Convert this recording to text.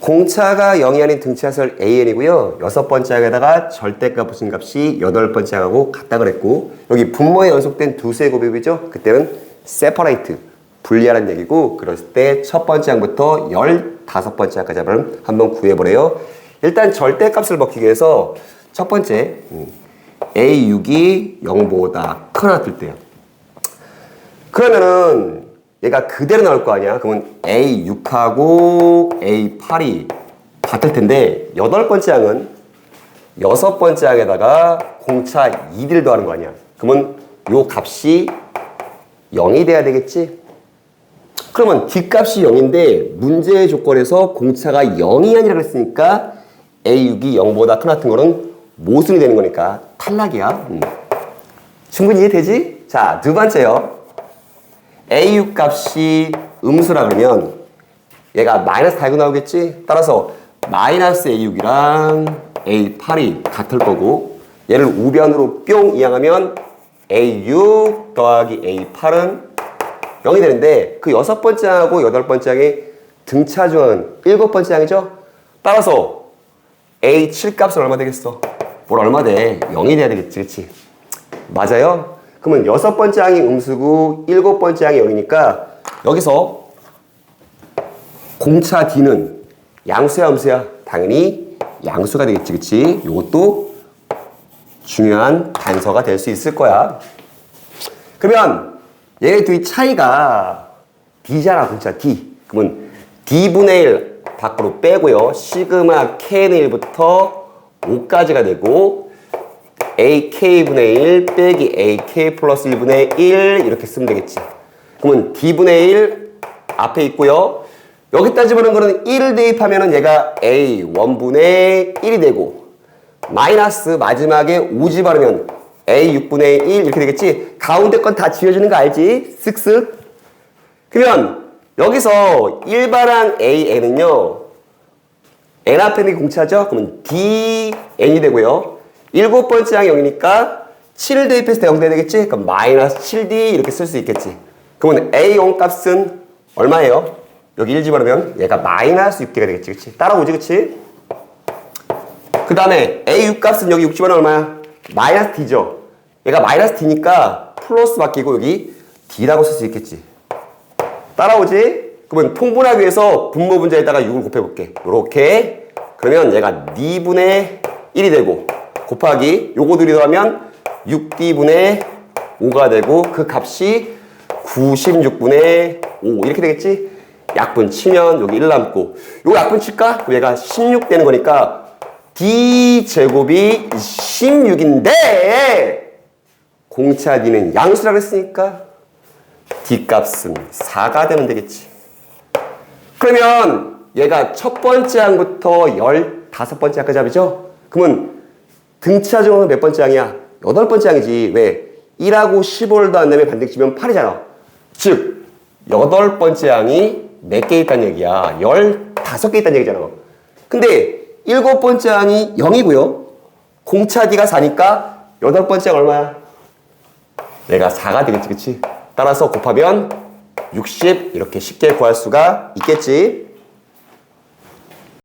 공차가 0이 아닌 등차설 AN이고요. 여섯 번째 항에다가 절대값 붙인 값이 여덟 번째 항하고 같다 그랬고 여기 분모에 연속된 두수의 곱입이죠. 그때는 separate, 분리하라는 얘기고 그랬을 때 첫 번째 항부터 열다섯 번째 항까지 한번 한번 구해보래요. 일단 절대값을 먹기 위해서 첫 번째 음, A6이 0보다 크거나 될 때요. 그러면은 얘가 그대로 나올 거 아니야? 그러면 A6하고 A8이 같을 텐데 여덟 번째 항은 여섯 번째 항에다가 공차 2를 더하는 거 아니야? 그러면 요 값이 0이 돼야 되겠지? 그러면 뒷값이 0인데 문제의 조건에서 공차가 0이 아니라 그랬으니까 A6이 0보다 큰 같은 거는 모순이 되는 거니까 탈락이야. 음. 충분히 이해되지? 자, 두 번째요. A6 값이 음수라 그러면 얘가 마이너스 달고 나오겠지? 따라서 마이너스 A6이랑 A8이 같을 거고 얘를 우변으로 뿅 이항하면 A6 더하기 A8은 0이 되는데 그 여섯 번째 항하고 여덟 번째 항의 등차 중은 일곱 번째 항이죠? 따라서 A7 값은 얼마 되겠어? 뭘 얼마 돼? 0이 돼야 되겠지, 그치? 맞아요? 그러면 여섯 번째 항이 음수고 일곱 번째 항이 0이니까 여기서 공차 D는 양수야 음수야? 당연히 양수가 되겠지, 그치? 이것도 중요한 단서가 될 수 있을 거야. 그러면 얘네 둘이 차이가 D잖아, 공차 D. 그러면 D분의 1 밖으로 빼고요. 시그마 K는 1부터 5까지가 되고 AK분의 1 빼기 AK 플러스 1분의 1 이렇게 쓰면 되겠지. 그러면 D분의 1 앞에 있고요. 여기다 집어넣은 거는 1을 대입하면 얘가 A1분의 1이 되고 마이너스 마지막에 5 집어넣으면 A6분의 1 이렇게 되겠지. 가운데 건 다 지워주는 거 알지? 쓱쓱. 그러면 여기서 일반항 AN은요. n 앞에 있는 게 공차죠? 그러면 DN이 되고요. 일곱 번째 항이 0이니까 7을 대입해서 0 돼야 되겠지? 그럼 마이너스 7D 이렇게 쓸 수 있겠지. 그러면 A0 값은 얼마예요? 여기 1 집어넣으면 얘가 마이너스 6D가 되겠지. 그치? 따라오지, 그치? 그 다음에 A6 값은 여기 6 집어넣으면 얼마야? 마이너스 D죠. 얘가 마이너스 D니까 플러스 바뀌고 여기 D라고 쓸 수 있겠지. 따라오지? 그러면 통분하기 위해서 분모 분자에다가 6을 곱해볼게. 요렇게. 그러면 얘가 2분의 1이 되고 곱하기 요거 둘이 더하면 6D분의 5가 되고 그 값이 96분의 5 이렇게 되겠지? 약분 치면 여기 1 남고 요거 약분 칠까? 그럼 얘가 16 되는 거니까 D 제곱이 16인데 공차 D는 양수라고 했으니까 D 값은 4가 되면 되겠지. 그러면 얘가 첫 번째 항부터 열다섯 번째 항까지 합이죠? 그러면 등차 중은 몇 번째 항이야? 여덟 번째 항이지. 왜? 1하고 15를 더한 다음에 반대로 치면 8이잖아. 즉, 여덟 번째 항이 몇 개 있다는 얘기야? 열다섯 개 있다는 얘기잖아. 근데 일곱 번째 항이 0이고요. 공차 D가 4니까 여덟 번째 항 얼마야? 내가 4가 되겠지, 그치? 따라서 곱하면 60 이렇게 쉽게 구할 수가 있겠지.